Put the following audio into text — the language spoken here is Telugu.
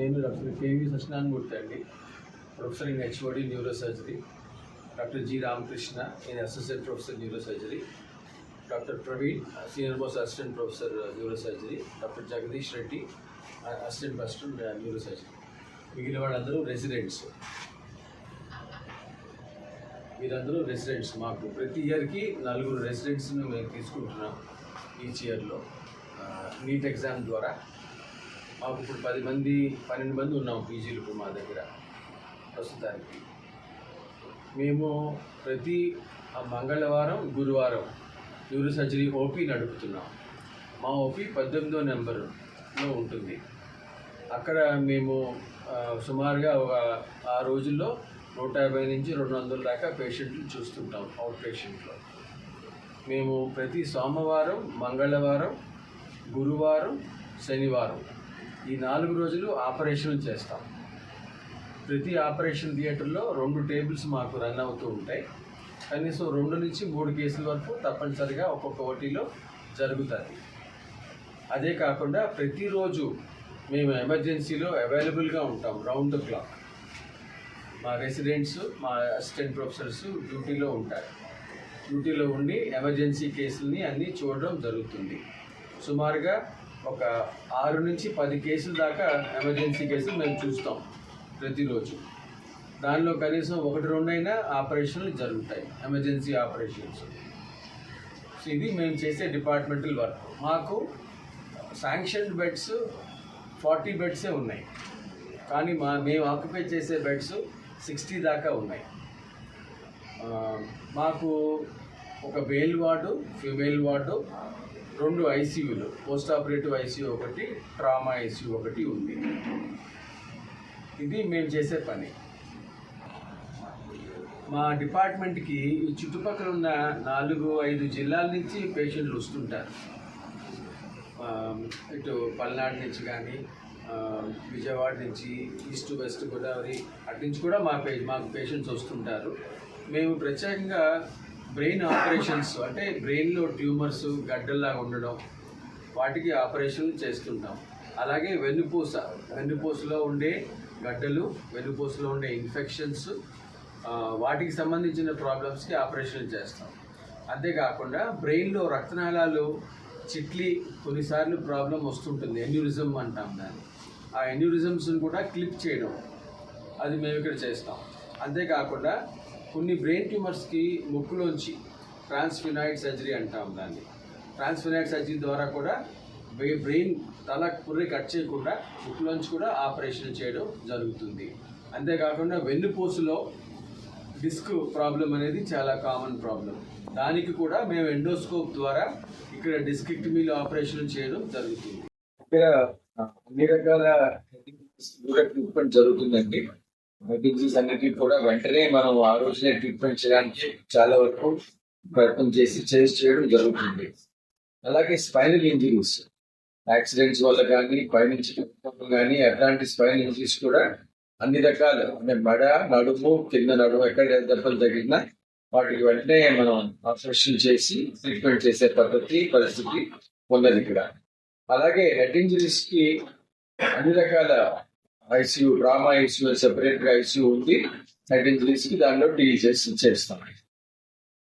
నేను డాక్టర్ కేవీ సత్యనారాయణమూర్తి అండి. Professor in HOD neuro surgery doctor G Ramakrishna నేను assistant professor neuro surgery doctor Praveen senior most assistant professor neuro surgery doctor Jagadish Reddy assistant professor neuro surgery మిగిలిన వాళ్ళందరూ రెసిడెంట్స్. వీరందరూ రెసిడెంట్స్. మాకు ప్రతి ఇయర్కి నలుగురు రెసిడెంట్స్ని మేము తీసుకుంటున్నాం ఈచ్ ఇయర్లో. నీట్ ఎగ్జామ్ ద్వారా మాకు ఇప్పుడు పది మంది పన్నెండు మంది ఉన్నాం పీజీలు ఇప్పుడు మా దగ్గర ప్రస్తుతానికి. మేము ప్రతి ఆ మంగళవారం గురువారం న్యూరో సర్జరీ ఓపీ నడుపుతున్నాం. మా ఓపీ పద్దెనిమిదో నెంబర్లో ఉంటుంది. అక్కడ మేము సుమారుగా ఒక ఆ రోజుల్లో నూట యాభై నుంచి రెండు వందల దాకా పేషెంట్లు చూస్తుంటాం అవుట్ పేషెంట్లో. మేము ప్రతి సోమవారం మంగళవారం గురువారం శనివారం ఈ నాలుగు రోజులు ఆపరేషన్ చేస్తాం. ప్రతి ఆపరేషన్ థియేటర్లో రెండు టేబుల్స్ మాకు రన్ అవుతూ ఉంటాయి. కనీసం రెండు నుంచి మూడు కేసుల వరకు తప్పనిసరిగా ఒక్కొక్క ఓటీలో జరుగుతుంది. అదే కాకుండా ప్రతిరోజు మేము ఎమర్జెన్సీలో అవైలబుల్గా ఉంటాం రౌండ్ ద క్లాక్. మా రెసిడెంట్స్ మా అసిస్టెంట్ ప్రొఫెసర్స్ డ్యూటీలో ఉంటారు. డ్యూటీలో ఉండి ఎమర్జెన్సీ కేసుల్ని అన్నీ చూడడం జరుగుతుంది. సుమారుగా ఒక ఆరు నుంచి పది కేసుల దాకా ఎమర్జెన్సీ కేసులు మేము చూస్తాం ప్రతిరోజు. దానిలో కనీసం ఒకటి రెండైనా ఆపరేషన్లు జరుగుతాయి ఎమర్జెన్సీ ఆపరేషన్స్. సో ఇది మేము చేసే డిపార్ట్మెంటల్ వర్క్. మాకు శాంక్షన్ బెడ్స్ ఫార్టీ బెడ్సే ఉన్నాయి. కానీ మా మేము ఆక్యుపై చేసే బెడ్స్ సిక్స్టీ దాకా ఉన్నాయి. మాకు ఒక మేల్ వార్డు ఫిమేల్ వార్డు రెండు ఐసీయూలు పోస్ట్ ఆపరేటివ్ ఐసీయూ ఒకటి ట్రామా ఐసీయూ ఒకటి ఉంది. ఇది మేము చేసే పని. మా డిపార్ట్మెంట్కి ఈ చుట్టుపక్కల ఉన్న నాలుగు ఐదు జిల్లాల నుంచి పేషెంట్లు వస్తుంటారు. ఇటు పల్నాడు నుంచి కానీ విజయవాడ నుంచి ఈస్ట్ వెస్ట్ గోదావరి అటు నుంచి కూడా మా పే మాకు పేషెంట్స్ వస్తుంటారు. మేము ప్రత్యేకంగా బ్రెయిన్ ఆపరేషన్స్ అంటే బ్రెయిన్లో ట్యూమర్స్ గడ్డల్లాగా ఉండడం వాటికి ఆపరేషన్లు చేస్తుంటాం. అలాగే వెన్నుపూస వెన్నుపూసలో ఉండే గడ్డలు వెన్నుపూసలో ఉండే ఇన్ఫెక్షన్స్ వాటికి సంబంధించిన ప్రాబ్లమ్స్కి ఆపరేషన్లు చేస్తాం. అంతేకాకుండా బ్రెయిన్లో రక్తనాళాలు చిట్లి కొన్నిసార్లు ప్రాబ్లం వస్తుంటుంది. ఎన్యూరిజం అంటాం దాన్ని. ఆ ఎన్యూరిజమ్స్ని కూడా క్లిప్ చేయడం అది మేము ఇక్కడ చేస్తాం. అంతేకాకుండా కొన్ని బ్రెయిన్ ట్యూమర్స్కి ముక్కులోంచి ట్రాన్స్ఫినాయిడ్ సర్జరీ అంటాం దాన్ని. ట్రాన్స్ఫినాయిడ్ సర్జరీ ద్వారా కూడా బ్రెయిన్ తల పుర్రి కట్ చేయకుండా ముక్కులోంచి కూడా ఆపరేషన్ చేయడం జరుగుతుంది. అంతేకాకుండా వెన్నుపూసలో డిస్క్ ప్రాబ్లం అనేది చాలా కామన్ ప్రాబ్లం దానికి కూడా మేము ఎండోస్కోప్ ద్వారా ఇక్కడ డిస్కిక్టమీలో ఆపరేషన్ చేయడం జరుగుతుంది. ఇక్కడ అన్ని రకాల ట్రీట్మెంట్ జరుగుతుందండి. డిసీజ్ అన్నిటికీ కూడా వెంటనే మనం ఆ రోజునే ట్రీట్మెంట్ చేయడానికి చాలా వరకు ప్రయత్నం చేసి చేసి చేయడం జరుగుతుంది. అలాగే స్పైనల్ ఇంజరీస్ యాక్సిడెంట్స్ వల్ల కానీ పైనుంచి కానీ అట్లాంటి స్పైనల్ ఇంజరీస్ కూడా అన్ని రకాలు అంటే మెడ నడుము కింద నడుము ఎక్కడ దెబ్బలు తగిలినా వాటికి వెంటనే మనం ఆపరేషన్ చేసి ట్రీట్మెంట్ చేసే పద్ధతి పరిస్థితి ఉన్నది ఇక్కడ. అలాగే హెడ్ ఇంజరీస్కి అన్ని రకాల ఐసీయూ డ్రామా ఐసీయూ సెపరేట్గా ఐసీయూ ఉంది. హెడ్కి దానిలో డీల్ చేసి చేస్తాం.